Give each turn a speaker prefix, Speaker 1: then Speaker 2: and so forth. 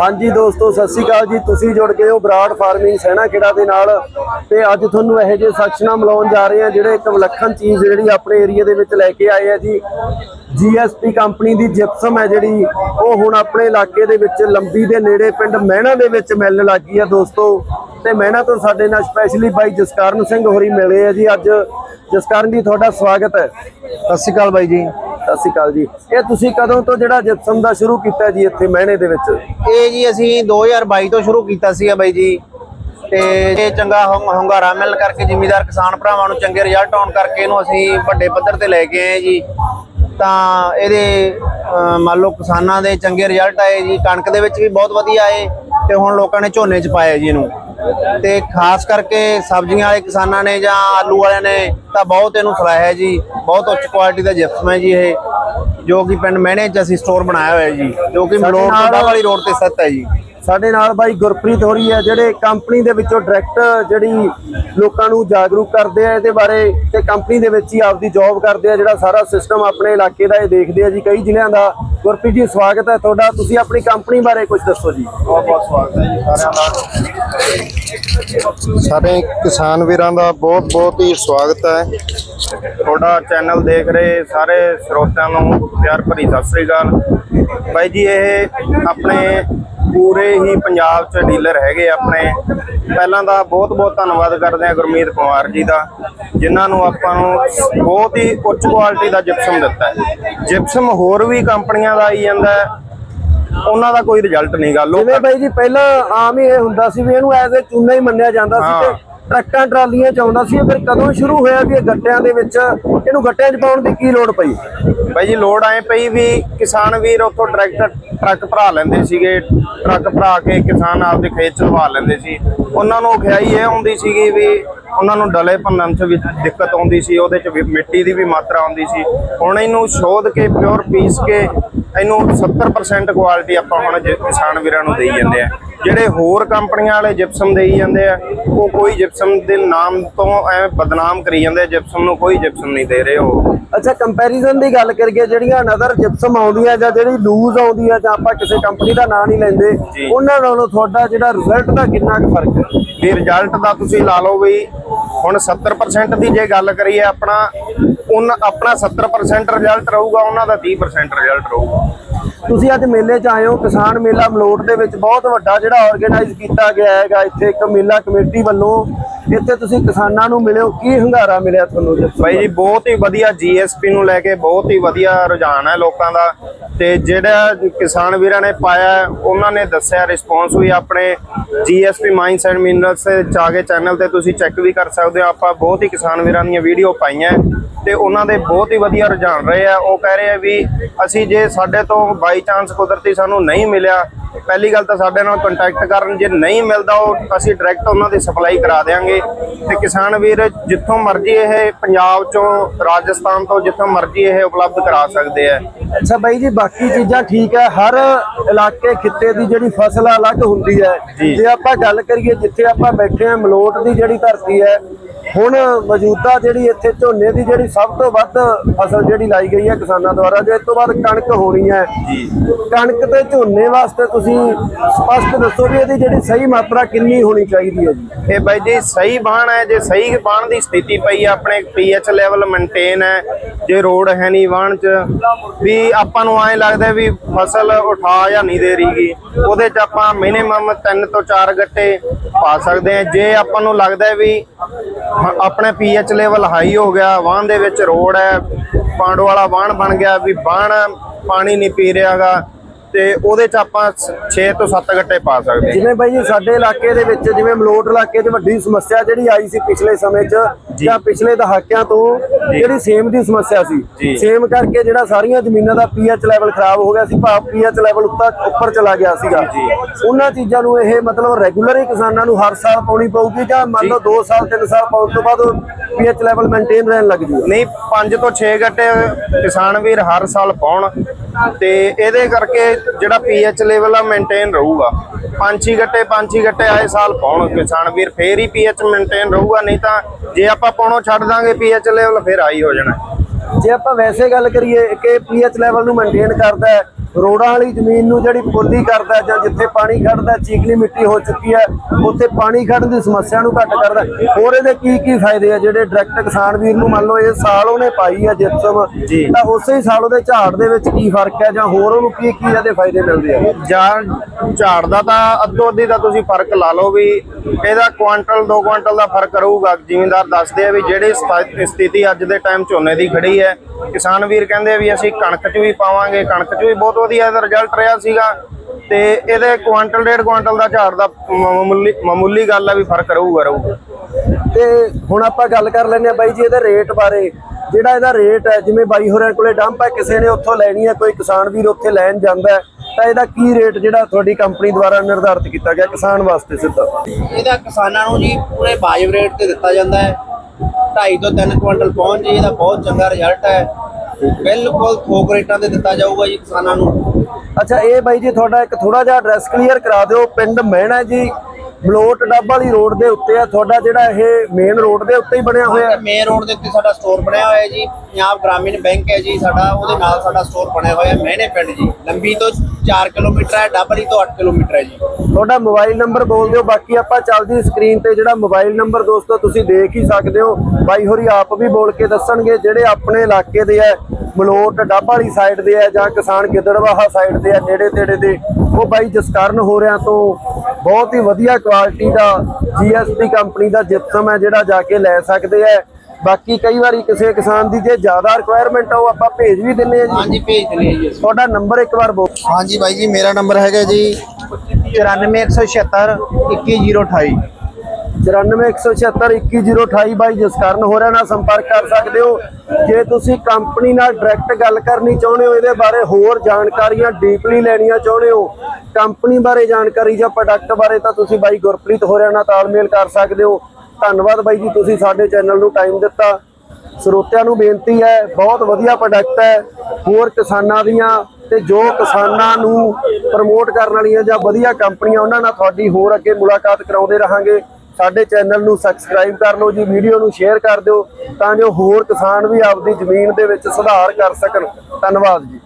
Speaker 1: ਹਾਂਜੀ ਦੋਸਤੋ, ਸਤਿ ਸ਼੍ਰੀ ਅਕਾਲ ਜੀ। ਤੁਸੀਂ ਜੁੜ ਗਏ ਹੋ ਬਰਾਡ ਫਾਰਮਿੰਗ ਸੈਣਾ ਖੇੜਾ ਦੇ ਨਾਲ ਤੇ ਅੱਜ ਤੁਹਾਨੂੰ ਇਹੋ ਜਿਹੇ ਸੈਕਸ਼ਨਾਂ ਮਿਲਾਉਣ ਜਾ ਰਹੇ ਆ ਜਿਹੜੇ ਇੱਕ ਵਿਲੱਖਣ ਚੀਜ਼ ਜਿਹੜੀ ਆਪਣੇ ਏਰੀਆ ਦੇ ਵਿੱਚ ਲੈ ਕੇ ਆਏ ਆ ਜੀ। ਜੀਐਸਪੀ ਕੰਪਨੀ ਦੀ ਜਿਪਸਮ ਹੈ ਜਿਹੜੀ, ਉਹ ਹੁਣ ਆਪਣੇ ਇਲਾਕੇ ਦੇ ਵਿੱਚ ਲੰਬੀ ਦੇ ਨੇੜੇ ਪਿੰਡ ਮਹਿਣਾ ਦੇ ਵਿੱਚ ਮਿਲਣ ਲੱਗੀ ਆ ਦੋਸਤੋ। ਤੇ ਮਹਿਣਾ ਤੋਂ ਸਾਡੇ ਨਾਲ ਸਪੈਸ਼ਲੀ ਬਾਈ ਜਸਕਰਨ ਸਿੰਘ ਹੋਰੀ ਮਿਲੇ ਆ ਜੀ ਅੱਜ। ਜਸਕਰਨ ਜੀ ਤੁਹਾਡਾ ਸਵਾਗਤ ਹੈ।
Speaker 2: ਸਤਿ ਸ਼੍ਰੀ ਅਕਾਲ ਬਾਈ ਜੀ।
Speaker 1: ਸਤਿ ਸ਼੍ਰੀ ਅਕਾਲ ਜੀ। ਇਹ ਤੁਸੀਂ ਕਦੋਂ ਤੋਂ ਜਿਹੜਾ ਜਿਪਸਮ ਦਾ ਸ਼ੁਰੂ ਕੀਤਾ ਜੀ ਇੱਥੇ ਮਹਿਣੇ ਦੇ ਵਿੱਚ?
Speaker 2: ਇਹ ਜੀ ਅਸੀਂ 2022 ਤੋਂ ਸ਼ੁਰੂ ਕੀਤਾ ਸੀਗਾ ਬਾਈ ਜੀ। ਤੇ ਇਹ ਚੰਗਾ ਹੁੰਗਾਰਾ ਮਿਲਣ ਕਰਕੇ ਜ਼ਿਮੀਦਾਰ ਕਿਸਾਨ ਭਰਾਵਾਂ ਨੂੰ ਚੰਗੇ ਰਿਜ਼ਲਟ ਆਉਣ ਕਰਕੇ ਇਹਨੂੰ ਅਸੀਂ ਵੱਡੇ ਪੱਧਰ ਤੇ ਲੈ ਕੇ ਆਏ ਜੀ। ਤਾਂ ਇਹਦੇ ਮੰਨ ਲਓ ਕਿਸਾਨਾਂ ਦੇ ਚੰਗੇ ਰਿਜ਼ਲਟ ਆਏ ਜੀ। ਕਣਕ ਦੇ ਵਿੱਚ ਵੀ ਬਹੁਤ ਵਧੀਆ ਆਏ। ਤੇ ਹੁਣ ਲੋਕਾਂ ਨੇ ਝੋਨੇ 'ਚ ਪਾਇਆ ਜੀ ਇਹਨੂੰ। ਤੇ ਖਾਸ ਕਰਕੇ ਸਬਜ਼ੀਆਂ ਵਾਲੇ ਕਿਸਾਨਾਂ ਨੇ ਜਾਂ ਆਲੂ ਵਾਲਿਆਂ ਨੇ ਤਾਂ ਬਹੁਤ ਇਹਨੂੰ ਸਰਾਹਿਆ ਜੀ। ਬਹੁਤ ਉੱਚ ਕੁਆਲਿਟੀ ਦਾ ਜਿਪਸਮ ਹੈ ਜੀ ਇਹ ਜੋ ਕਿ ਪਿੰਡ ਮਹਿਣੇ 'ਚ ਅਸੀਂ ਸਟੋਰ ਬਣਾਇਆ ਹੋਇਆ ਜੀ ਜੋ ਕਿ ਮਲੋਟ ਵਾਲੀ ਰੋਡ ਤੇ ਸਥਿਤ ਹੈ ਜੀ।
Speaker 1: ਸਾਡੇ ਨਾਲ ਬਾਈ ਗੁਰਪ੍ਰੀਤ ਹੋਰੀ ਹੈ, ਜਿਹੜੇ ਕੰਪਨੀ ਦੇ ਵਿੱਚੋਂ ਡਾਇਰੈਕਟ ਜਿਹੜੀ ਲੋਕਾਂ ਨੂੰ ਜਾਗਰੂਕ ਕਰਦੇ ਆ ਇਹਦੇ ਬਾਰੇ ਤੇ ਕੰਪਨੀ ਦੇ ਵਿੱਚ ਹੀ ਆਪਦੀ ਜੌਬ ਕਰਦੇ ਆ, ਜਿਹੜਾ ਸਾਰਾ ਸਿਸਟਮ ਆਪਣੇ ਇਲਾਕੇ ਦਾ ਇਹ ਦੇਖਦੇ ਆ ਜੀ, ਕਈ ਜ਼ਿਲ੍ਹਿਆਂ ਦਾ। ਗੁਰਪ੍ਰੀਤ ਜੀ, ਸਵਾਗਤ ਹੈ ਤੁਹਾਡਾ। ਤੁਸੀਂ ਆਪਣੀ ਕੰਪਨੀ ਬਾਰੇ ਕੁਝ ਦੱਸੋ ਜੀ।
Speaker 2: ਬਹੁਤ ਬਹੁਤ ਸਵਾਗਤ ਹੈ ਜੀ ਸਾਰਿਆਂ ਦਾ।
Speaker 3: ਸਾਰੇ ਕਿਸਾਨ ਵੀਰਾਂ ਦਾ ਬਹੁਤ ਬਹੁਤ ਹੀ ਸਵਾਗਤ ਹੈ।
Speaker 2: ਤੁਹਾਡਾ ਚੈਨਲ ਦੇਖ ਰਹੇ ਸਾਰੇ ਸਰੋਤਿਆਂ ਨੂੰ ਪਿਆਰ ਭਰੀ ਸਤਿ ਸ੍ਰੀ ਅਕਾਲ। ਬਾਈ ਜੀ, ਇਹ ਆਪਣੇ ਪੂਰੇ ਹੀ ਪੰਜਾਬ 'ਚ ਡੀਲਰ ਹੈਗੇ ਆਪਣੇ। ਪਹਿਲਾਂ ਦਾ ਬਹੁਤ ਬਹੁਤ ਧੰਨਵਾਦ ਕਰਦੇ ਹਾਂ ਗੁਰਮੀਤ ਕੁਮਾਰ ਜੀ ਦਾ ਜਿਨ੍ਹਾਂ ਨੂੰ ਆਪਾਂ ਨੂੰ ਬਹੁਤ ਹੀ ਉੱਚ ਕੁਆਲਿਟੀ ਦਾ ਜਿਪਸਮ ਦਿੱਤਾ ਹੈ। ਜਿਪਸਮ ਹੋਰ ਵੀ ਕੰਪਨੀਆਂ ਦਾ ਆਈ ਜਾਂਦਾ ਹੈ ਉਹਨਾਂ ਦਾ ਕੋਈ ਰਿਜ਼ਲਟ ਨਹੀਂਗਾ ਲੋਕ
Speaker 1: ਜਿਵੇਂ ਬਾਈ ਜੀ ਪਹਿਲਾਂ ਆਮ ਹੀ ਇਹ ਹੁੰਦਾ ਸੀ ਵੀ ਇਹਨੂੰ ਐਜ਼ ਅ ਚੂਨਾ ਹੀ ਮੰਨਿਆ ਜਾਂਦਾ ਸੀ। ਤੇ ਟਰੱਕਾਂ, ਟਰਾਲੀਆਂ ਚ ਆਉਂਦਾ ਸੀ, ਇਹ ਫਿਰ ਕਦੋਂ ਸ਼ੁਰੂ ਹੋਇਆ ਵੀ ਇਹ ਗੱਟਿਆਂ ਦੇ ਵਿੱਚ ਇਹਨੂੰ ਗੱਟਿਆਂ 'ਚ ਪਾਉਣ ਦੀ ਕੀ ਲੋੜ ਪਈ?
Speaker 2: ਬਾਈ ਜੀ ਲੋਡ ਆਏ ਪਈ ਵੀ ਕਿਸਾਨ ਵੀਰ ਉੱਥੋਂ ਟਰੈਕਟਰ ਟਰੱਕ ਭਰਾ ਲੈਂਦੇ ਸੀਗੇ, ਟਰੱਕ ਭਰਾ ਕੇ ਕਿਸਾਨ ਆਪਦੇ ਖੇਤ ਚ ਲਵਾ ਲੈਂਦੇ ਸੀ। ਉਹਨਾਂ ਨੂੰ ਖਿਆਈ ਇਹ ਆਉਂਦੀ ਸੀਗੀ ਵੀ ਉਹਨਾਂ ਨੂੰ ਡਲੇ ਭੰਨਣ ਚ ਵੀ ਦਿੱਕਤ ਆਉਂਦੀ ਸੀ, ਉਹਦੇ ਚ ਵੀ ਮਿੱਟੀ ਦੀ ਵੀ ਮਾਤਰਾ ਆਉਂਦੀ ਸੀ। ਹੁਣ ਇਹਨੂੰ ਸ਼ੋਧ ਕੇ ਪਿਓਰ ਪੀਸ ਕੇ ਇਹਨੂੰ 70% ਕੁਆਲਿਟੀ ਆਪਾਂ ਹੁਣ ਕਿਸਾਨ ਵੀਰਾਂ ਨੂੰ ਦੇਈ ਜਾਂਦੇ ਆ। ਜਿਹੜੇ ਹੋਰ ਕੰਪਨੀਆਂ ਵਾਲੇ ਜਿਪਸਮ ਦੇਈ ਜਾਂਦੇ ਆ ਉਹ ਕੋਈ ਜਿਪਸਮ ਦੇ ਨਾਮ ਤੋਂ ਐਵੇਂ ਬਦਨਾਮ ਕਰੀ ਜਾਂਦੇ ਆ ਜਿਪਸਮ ਨੂੰ ਕੋਈ ਜਿਪਸਮ ਨਹੀਂ ਦੇ ਰਹੇ ਉਹ।
Speaker 1: ਅੱਛਾ ਕੰਪੈਰੀਜ਼ਨ ਦੀ ਗੱਲ ਕਰੀਏ ਜਿਹੜੀਆਂ ਨਦਰ ਜਿਪਸਮ ਆਉਂਦੀਆਂ ਜਾਂ ਜਿਹੜੀ ਲੂਜ਼ ਆਉਂਦੀ ਹੈ ਜਾਂ ਆਪਾਂ ਕਿਸੇ ਕੰਪਨੀ ਦਾ ਨਾਂ ਨਹੀਂ ਲੈਂਦੇ। ਉਹਨਾਂ ਨਾਲੋਂ ਤੁਹਾਡਾ ਜਿਹੜਾ ਰਿਜ਼ਲਟ ਦਾ ਕਿੰਨਾ ਕੁ ਫ਼ਰਕ ਹੈ?
Speaker 2: ਵੀ ਰਿਜ਼ਲਟ ਦਾ ਤੁਸੀਂ ਲਾ ਲਓ ਵੀ ਹੁਣ 70% ਦੀ ਜੇ ਗੱਲ ਕਰੀਏ ਆਪਣਾ ਉਹਨਾਂ ਆਪਣਾ 70% ਰਿਜ਼ਲਟ ਰਹੂਗਾ, ਉਹਨਾਂ ਦਾ 30% ਰਿਜ਼ਲਟ ਰਹੂਗਾ।
Speaker 1: ਤੁਸੀਂ ਅੱਜ ਮੇਲੇ 'ਚ ਆਏ ਹੋ, ਕਿਸਾਨ ਮੇਲਾ ਮਲੋਟ ਦੇ ਵਿੱਚ ਬਹੁਤ ਵੱਡਾ ਜਿਹੜਾ ਆਰਗੇਨਾਈਜ਼ ਕੀਤਾ ਗਿਆ ਹੈਗਾ। ਇੱਥੇ ਇੱਕ ਮੇਲਾ ਕਮੇਟੀ ਵੱਲੋਂ ਇੱਥੇ ਤੁਸੀਂ ਕਿਸਾਨਾਂ ਨੂੰ ਮਿਲਿਓ ਕੀ ਹੰਗਾਰਾ ਮਿਲਿਆ ਤੁਹਾਨੂੰ
Speaker 2: ਬਾਈ ਜੀ ਬਹੁਤ ਹੀ ਵਧੀਆ ਜੀਐਸਪੀ ਨੂੰ ਲੈ ਕੇ ਬਹੁਤ ਹੀ ਵਧੀਆ ਰੁਝਾਨ ਹੈ ਲੋਕਾਂ ਦਾ ਤੇ ਜਿਹੜਾ ਕਿਸਾਨ ਵੀਰਾਂ ਨੇ ਪਾਇਆ ਉਹਨਾਂ ਨੇ ਦੱਸਿਆ ਰਿਸਪੌਂਸ ਵੀ ਆਪਣੇ ਜੀਐਸਪੀ ਮਾਈਨਸ ਐਂਡ ਮਿਨਰਲਸ ਤੇ ਕੇ ਚੈਨਲ ਤੇ ਤੁਸੀਂ ਚੈੱਕ ਵੀ ਕਰ ਸਕਦੇ ਹੋ। ਆਪਾਂ ਬਹੁਤ ਹੀ ਕਿਸਾਨ ਵੀਰਾਂ ਦੀਆਂ ਵੀਡੀਓ ਪਾਈਆਂ ਤੇ ਉਹਨਾਂ ਦੇ ਬਹੁਤ ਹੀ ਵਧੀਆ ਰੁਝਾਨ ਰਹੇ ਆ। ਉਹ ਕਹਿ ਰਹੇ ਆ ਵੀ ਅਸੀਂ ਜੇ ਸਾਡੇ ਤੋਂ ਬਾਈ ਚਾਂਸ ਕੁਦਰਤੀ ਸਾਨੂੰ ਨਹੀਂ ਮਿਲਿਆ ਪਹਿਲੀ ਗੱਲ ਤਾਂ ਸਾਡੇ ਨਾਲ ਕੰਟੈਕਟ ਕਰਨ ਜੇ ਨਹੀਂ ਮਿਲਦਾ ਉਹ ਅਸੀਂ ਡਾਇਰੈਕਟ ਉਹਨਾਂ ਦੀ ਸਪਲਾਈ ਕਰਾ ਦੇਵਾਂਗੇ ਤੇ ਕਿਸਾਨ ਵੀਰ ਜਿੱਥੋਂ ਮਰਜ਼ੀ ਇਹ ਪੰਜਾਬ ਚੋਂ ਰਾਜਸਥਾਨ ਤੋਂ ਜਿੱਥੋਂ ਮਰਜ਼ੀ ਇਹ ਉਪਲਬਧ ਕਰਾ ਸਕਦੇ ਆ।
Speaker 1: ਅੱਛਾ ਬਾਈ ਜੀ ਬਾਕੀ ਚੀਜ਼ਾਂ ਠੀਕ ਹੈ ਹਰ ਇਲਾਕੇ ਖਿੱਤੇ ਦੀ ਜਿਹੜੀ ਫਸਲ ਅਲੱਗ ਹੁੰਦੀ ਹੈ।
Speaker 2: ਜੀ।
Speaker 1: ਆਪਾਂ ਗੱਲ ਕਰੀਏ ਜਿੱਥੇ ਆਪਾਂ ਬੈਠੇ ਹਾਂ ਮਲੋਟ ਦੀ ਜਿਹੜੀ ਧਰਤੀ ਹੈ ਹੁਣ ਮੌਜੂਦਾ ਜਿਹੜੀ ਇੱਥੇ ਝੋਨੇ ਦੀ ਜਿਹੜੀ ਸਭ ਤੋਂ ਵੱਧ ਫਸਲ ਜਿਹੜੀ ਲਾਈ ਗਈ ਹੈ ਕਿਸਾਨਾਂ ਦੁਆਰਾ ਜੇ ਇਸ ਤੋਂ ਬਾਅਦ ਕਣਕ ਹੋਣੀ ਹੈ।
Speaker 2: ਜੀ।
Speaker 1: ਕਣਕ ਤੇ ਝੋਨੇ ਵਾਸਤੇ ਤੁਸੀਂ ਸਪਸ਼ਟ ਦੱਸੋ ਵੀ ਇਹਦੀ ਜਿਹੜੀ ਸਹੀ ਮਾਤਰਾ ਕਿੰਨੀ ਹੋਣੀ ਚਾਹੀਦੀ ਹੈ ਜੀ?
Speaker 2: ਇਹ ਬਾਈ ਜੀ ਸਹੀ ਬਾਣ ਹੈ ਜੇ ਸਹੀ ਬਾਣ ਦੀ ਸਥਿਤੀ ਪਈ ਹੈ ਆਪਣੇ ਪੀਐਚ ਲੈਵਲ ਮੇਨਟੇਨ ਹੈ ਜੇ ਰੋਡ ਹੈ ਨਹੀਂ ਬਾਣ ਚ ਵੀ ਆਪਾਂ ਨੂੰ ਐਂ ਲੱਗਦਾ ਵੀ ਫਸਲ ਉਠਾ ਜਾਂ ਨਹੀਂ ਦੇ ਰਹੀਗੀ। ਉਹਦੇ ਚ ਆਪਾਂ ਮਿਨੀਮਮ 3 ਤੋਂ 4 ਗੱਟੇ ਪਾ ਸਕਦੇ ਹਾਂ। ਜੇ ਆਪਾਂ ਨੂੰ ਲੱਗਦਾ ਵੀ ਆਪਣੇ ਪੀਐਚ ਲੈਵਲ ਹਾਈ ਹੋ ਗਿਆ ਵਾਹਣ ਦੇ ਵਿੱਚ ਰੋਡ ਹੈ, ਪਾਂਡੋ ਵਾਲਾ ਵਾਹਣ ਬਣ ਗਿਆ, ਵੀ ਵਾਹਣ ਪਾਣੀ ਨਹੀਂ ਪੀ ਰਿਹਾਗਾ। ਤੇ ਉਹਦੇ ਚ ਆਪਾਂ 6 ਤੋਂ 7 ਗੱਟੇ ਪਾ ਸਕਦੇ
Speaker 1: ਜਿਵੇਂ ਬਾਈ ਜੀ ਸਾਡੇ ਇਲਾਕੇ ਦੇ ਵਿੱਚ ਜਿਵੇਂ ਮਲੋਟ ਇਲਾਕੇ 'ਚ ਵੱਡੀ ਸਮੱਸਿਆ ਜਿਹੜੀ ਆਈ ਸੀ ਪਿਛਲੇ ਸਮੇਂ 'ਚ ਜਾਂ। ਪਿਛਲੇ ਦਹਾਕਿਆਂ ਤੋਂ ਜਿਹੜੀ ਸੇਮ ਦੀ ਸਮੱਸਿਆ
Speaker 2: ਜੀ।
Speaker 1: ਸੀ ਸੇਮ ਕਰਕੇ ਜਿਹੜਾ ਸਾਰੀਆਂ ਜ਼ਮੀਨਾਂ ਦਾ ਪੀਐਚ ਲੈਵਲ ਖਰਾਬ ਹੋ ਗਿਆ ਸੀ ਭਾਵ ਪੀਐਚ ਲੈਵਲ ਉੱਪਰ ਉੱਪਰ ਚਲਾ ਗਿਆ ਸੀਗਾ। ਉਹਨਾਂ ਚੀਜ਼ਾਂ ਨੂੰ ਇਹ ਮਤਲਬ ਰੈਗੂਲਰ ਹੀ ਕਿਸਾਨਾਂ ਨੂੰ ਹਰ ਸਾਲ ਪਾਉਣੀ ਪਊਗੀ ਜਾਂ ਮੰਨ ਲਓ 2 ਸਾਲ 3 ਸਾਲ ਪਾਉਣ ਤੋਂ ਬਾਅਦ ਪੀਐਚ ਲੈਵਲ ਮੇਨਟੇਨ ਰਹਿਣ ਲੱਗ ਜੂਗਾ।
Speaker 2: ਨਹੀਂ 5 ਤੋਂ 6 ਗੱਟੇ ਕਿਸਾਨ ਵੀਰ ਹਰ ਸਾਲ ਪਾਉਣ ਤੇ ਇਹਦੇ ਕਰਕੇ ਜਿਹੜਾ ਪੀਐਚ ਲੈਵਲ ਆ ਮੇਨਟੇਨ ਰਹੂਗਾ। ਪੰਛੀ ਗੱਟੇ, ਪੰਜ ਗੱਟੇ ਆਏ ਸਾਲ ਪਾਉਣ ਕਿਸਾਨ ਵੀਰ, ਫੇਰ ਹੀ ਪੀਐਚ ਮੇਨਟੇਨ ਰਹੂਗਾ, ਨਹੀਂ ਤਾਂ ਜੇ ਆਪਾਂ ਪਾਉਣੋਂ ਛੱਡ ਦਾਂਗੇ ਪੀਐਚ ਲੈਵਲ ਫੇਰ ਹਾਈ ਹੋ ਜਾਣਾ।
Speaker 1: ਜੇ ਆਪਾਂ ਵੈਸੇ ਗੱਲ ਕਰੀਏ ਕਿ ਪੀਐਚ ਲੈਵਲ ਨੂੰ ਮੇਨਟੇਨ ਕਰਦਾ ਹੈ ਰੋੜਾਂ ਵਾਲੀ ਜ਼ਮੀਨ ਨੂੰ ਜਿਹੜੀ ਪੋਲੀ ਕਰਦਾ ਜਾਂ ਜਿੱਥੇ ਪਾਣੀ ਖੜਦਾ ਚੀਕਣੀ ਮਿੱਟੀ ਹੋ ਚੁੱਕੀ ਹੈ ਉੱਥੇ ਪਾਣੀ ਖੜਨ ਦੀ ਸਮੱਸਿਆ ਨੂੰ ਘੱਟ ਕਰਦਾ। ਹੋਰ ਇਹਦੇ ਕੀ ਕੀ ਫਾਇਦੇ ਆ ਜਿਹੜੇ ਡਾਇਰੈਕਟ ਕਿਸਾਨ ਵੀਰ ਨੂੰ ਮੰਨ ਲਓ ਇਹ ਸਾਲ ਉਹਨੇ ਪਾਈ ਹੈ ਜਿਪਸਮ
Speaker 2: ਜੀ।
Speaker 1: ਤਾਂ ਉਸੇ ਹੀ ਸਾਲ ਉਹਦੇ ਝਾੜ ਦੇ ਵਿੱਚ ਕੀ ਫ਼ਰਕ ਹੈ ਜਾਂ ਹੋਰ ਉਹਨੂੰ ਕੀ ਕੀ ਇਹਦੇ ਫਾਇਦੇ ਮਿਲਦੇ ਆ?
Speaker 2: ਜਾਂ ਝਾੜ ਦਾ ਤਾਂ ਅੱਧੋ ਅੱਧੀ ਦਾ ਤੁਸੀਂ ਫ਼ਰਕ ਲਾ ਲਓ ਵੀ ਇਹਦਾ ਕੁਆਂਟਲ 2 ਕੁਆਂਟਲ ਦਾ ਫ਼ਰਕ ਰਹੂਗਾ। ਜ਼ਿਮੀਂਦਾਰ ਦੱਸਦੇ ਆ ਵੀ ਜਿਹੜੀ ਸਥਾ- ਸਥਿਤੀ ਅੱਜ ਦੇ ਟਾਈਮ ਝੋਨੇ ਦੀ ਖੜੀ ਹੈ ਕਿਸਾਨ ਵੀਰ ਕਹਿੰਦੇ ਆ ਵੀ ਅਸੀਂ ਕਣਕ 'ਚ ਵੀ ਪਾਵਾਂਗੇ ਕਣਕ 'ਚ ਵੀ ਬਹੁਤ ਵਧੀਆ ਇਹਦਾ ਰਿਜ਼ਲਟ ਰਿਹਾ ਸੀਗਾ ਤੇ ਇਹਦੇ ਕੁਆਂਟਲ ਡੇਢ ਕੁਆਂਟਲ ਦਾ ਝਾੜ ਦਾ ਮਾਮੂਲੀ ਮਾਮੂਲੀ ਗੱਲ ਆ ਵੀ ਫ਼ਰਕ ਰਹੂਗਾ ਰਹੂਗਾ।
Speaker 1: ਤੇ ਹੁਣ ਆਪਾਂ ਗੱਲ ਕਰ ਲੈਂਦੇ ਆ ਬਾਈ ਜੀ ਇਹਦੇ ਰੇਟ ਬਾਰੇ। ਜਿਹੜਾ ਇਹਦਾ ਰੇਟ ਹੈ ਜਿਵੇਂ ਬਾਈ ਹੋਰਾਂ ਕੋਲੇ ਡੰਪ ਹੈ ਕਿਸੇ ਨੇ ਉੱਥੋਂ ਲੈਣੀ ਹੈ ਕੋਈ ਕਿਸਾਨ ਵੀਰ ਉੱਥੇ ਲੈਣ ਜਾਂਦਾ ਹੈ ਤਾਂ ਇਹਦਾ ਕੀ ਰੇਟ ਜਿਹੜਾ ਤੁਹਾਡੀ ਕੰਪਨੀ ਦੁਆਰਾ ਨਿਰਧਾਰਿਤ ਕੀਤਾ ਗਿਆ ਕਿਸਾਨ ਵਾਸਤੇ ਸਿੱਧਾ?
Speaker 4: ਇਹਦਾ ਕਿਸਾਨਾਂ ਨੂੰ ਜੀ ਪੂਰੇ ਵਾਜਬ ਰੇਟ ਤੇ ਦਿੱਤਾ ਜਾਂਦਾ ਹੈ। 2.5 ਤੋਂ 3 ਕੁਇੰਟਲ ਪਹੁੰਚ ਜੀ ਇਹਦਾ ਬਹੁਤ ਚੰਗਾ ਰਿਜ਼ਲਟ ਹੈ। ਬਿਲਕੁਲ ਥੋਕ ਰੇਟਾਂ ਤੇ ਦਿੱਤਾ ਜਾਊਗਾ ਜੀ ਕਿਸਾਨਾਂ ਨੂੰ।
Speaker 1: ਅੱਛਾ, ਇਹ ਬਾਈ ਜੀ ਤੁਹਾਡਾ ਇੱਕ ਥੋੜਾ ਜਿਹਾ ਐਡਰੈਸ ਕਲੀਅਰ ਕਰਾ ਦਿਓ। ਪਿੰਡ ਮਹਿਣਾ ਜੀ ਮਲੋਟ ਡੱਬ ਵਾਲੀ ਰੋਡ ਦੇ ਉੱਤੇ ਆ ਤੁਹਾਡਾ ਜਿਹੜਾ ਇਹ ਮੇਨ ਰੋਡ ਦੇ ਉੱਤੇ ਹੀ ਬਣਿਆ ਹੋਇਆ ਹੈ।
Speaker 4: ਮੇਨ ਰੋਡ ਦੇ ਉੱਤੇ ਸਾਡਾ ਸਟੋਰ ਬਣਿਆ ਹੋਇਆ ਹੈ ਜੀ। ਪੰਜਾਬ ਗ੍ਰਾਮੀਣ ਬੈਂਕ ਹੈ ਜੀ ਸਾਡਾ ਉਹਦੇ ਨਾਲ ਸਾਡਾ ਸਟੋਰ ਬਣਿਆ ਹੋਇਆ ਹੈ ਮਹਿਣੇ ਪਿੰਡ ਜੀ। ਲੰਬੀ ਤੋਂ 4 ਕਿਲੋਮੀਟਰ ਹੈ ਡੱਬਲੀ ਤੋਂ 8 ਕਿਲੋਮੀਟਰ ਹੈ ਜੀ।
Speaker 1: ਤੁਹਾਡਾ ਮੋਬਾਈਲ ਨੰਬਰ ਬੋਲ ਦਿਓ ਬਾਕੀ ਆਪਾਂ ਚੱਲਦੀ ਸਕਰੀਨ ਤੇ ਜਿਹੜਾ ਮੋਬਾਈਲ ਨੰਬਰ ਦੋਸਤੋ ਤੁਸੀਂ ਦੇਖ ਹੀ ਸਕਦੇ ਹੋ। ਬਾਈ ਹੋਰੀ ਆਪ ਵੀ ਬੋਲ ਕੇ ਦੱਸਣਗੇ ਜਿਹੜੇ ਆਪਣੇ ਇਲਾਕੇ ਦੇ ਆ ਮਲੋਟ ਡੱਬ ਵਾਲੀ ਸਾਈਡ ਦੇ ਆ ਜਾਂ ਕਿਸਾਨ ਗਿੱਦੜਵਾਹਾ ਸਾਈਡ ਦੇ ਆ ਨੇੜੇ ਤੇੜੇ ਦੇ। ਉਹ ਬਾਈ ਜਸਕਰਨ ਹੋ ਰਿਆਂ ਤੋਂ ਬਹੁਤ ਹੀ ਵਧੀਆ ਕੁਆਲਿਟੀ ਦਾ ਜੀਐਸਪੀ ਕੰਪਨੀ ਦਾ ਜਿਪਸਮ ਹੈ ਜਿਹੜਾ ਜਾ ਕੇ ਲੈ ਸਕਦੇ ਆ ਬਾਕੀ ਕਈ ਵਾਰੀ ਕਿਸੇ ਕਿਸਾਨ ਦੀ ਜੇ ਜ਼ਿਆਦਾ ਰਿਕੁਆਇਰਮੈਂਟ ਆ ਉਹ ਆਪਾਂ ਭੇਜ ਵੀ ਦਿੰਨੇ ਆ ਜੀ।
Speaker 4: ਹਾਂਜੀ ਭੇਜ ਦਿੰਦੇ ਹਾਂ ਜੀ।
Speaker 1: ਤੁਹਾਡਾ ਨੰਬਰ ਇੱਕ ਵਾਰ ਬੋਲ।
Speaker 3: ਹਾਂਜੀ ਬਾਈ ਜੀ ਮੇਰਾ ਨੰਬਰ ਹੈਗਾ ਜੀ 94176 21028
Speaker 1: 9416721028 ਬਾਈ ਜਸਕਰਨ ਹੋ ਰਿਹਾ, ਨਾਲ ਸੰਪਰਕ ਕਰ ਸਕਦੇ ਹੋ। ਜੇ ਤੁਸੀਂ ਕੰਪਨੀ ਨਾਲ ਡਾਇਰੈਕਟ ਗੱਲ ਕਰਨੀ ਚਾਹੁੰਦੇ ਹੋ, ਇਹਦੇ ਬਾਰੇ ਹੋਰ ਜਾਣਕਾਰੀਆਂ ਡੀਪਲੀ ਲੈਣੀਆਂ ਚਾਹੁੰਦੇ ਹੋ, ਕੰਪਨੀ ਬਾਰੇ ਜਾਣਕਾਰੀ ਜਾਂ ਪ੍ਰੋਡਕਟ ਬਾਰੇ, ਤਾਂ ਤੁਸੀਂ ਬਾਈ ਗੁਰਪ੍ਰੀਤ ਹੋ ਰਿਹਾ ਨਾਲ ਤਾਲਮੇਲ ਕਰ ਸਕਦੇ ਹੋ। ਧੰਨਵਾਦ ਬਾਈ ਜੀ, ਤੁਸੀਂ ਸਾਡੇ ਚੈਨਲ ਨੂੰ ਟਾਈਮ ਦਿੱਤਾ। ਸਰੋਤਿਆਂ ਨੂੰ ਬੇਨਤੀ ਹੈ, ਬਹੁਤ ਵਧੀਆ ਪ੍ਰੋਡਕਟ ਹੈ। ਹੋਰ ਕਿਸਾਨਾਂ ਦੀਆਂ ਤੇ ਜੋ ਕਿਸਾਨਾਂ ਨੂੰ ਪ੍ਰਮੋਟ ਕਰਨ ਵਾਲੀਆਂ ਜਾਂ ਵਧੀਆ ਕੰਪਨੀਆਂ, ਉਹਨਾਂ ਨਾਲ ਤੁਹਾਡੀ ਹੋਰ ਅੱਗੇ ਮੁਲਾਕਾਤ ਕਰਾਉਂਦੇ ਰਹਾਂਗੇ। ਸਾਡੇ ਚੈਨਲ ਨੂੰ ਸਬਸਕ੍ਰਾਈਬ ਕਰ ਲਓ ਜੀ ਵੀਡੀਓ ਨੂੰ ਸ਼ੇਅਰ ਕਰ ਦਿਓ, ਤਾਂ ਜੋ ਹੋਰ ਕਿਸਾਨ ਵੀ ਆਪਦੀ ਜ਼ਮੀਨ ਦੇ ਵਿੱਚ ਸੁਧਾਰ ਕਰ ਸਕਣ। ਧੰਨਵਾਦ ਜੀ।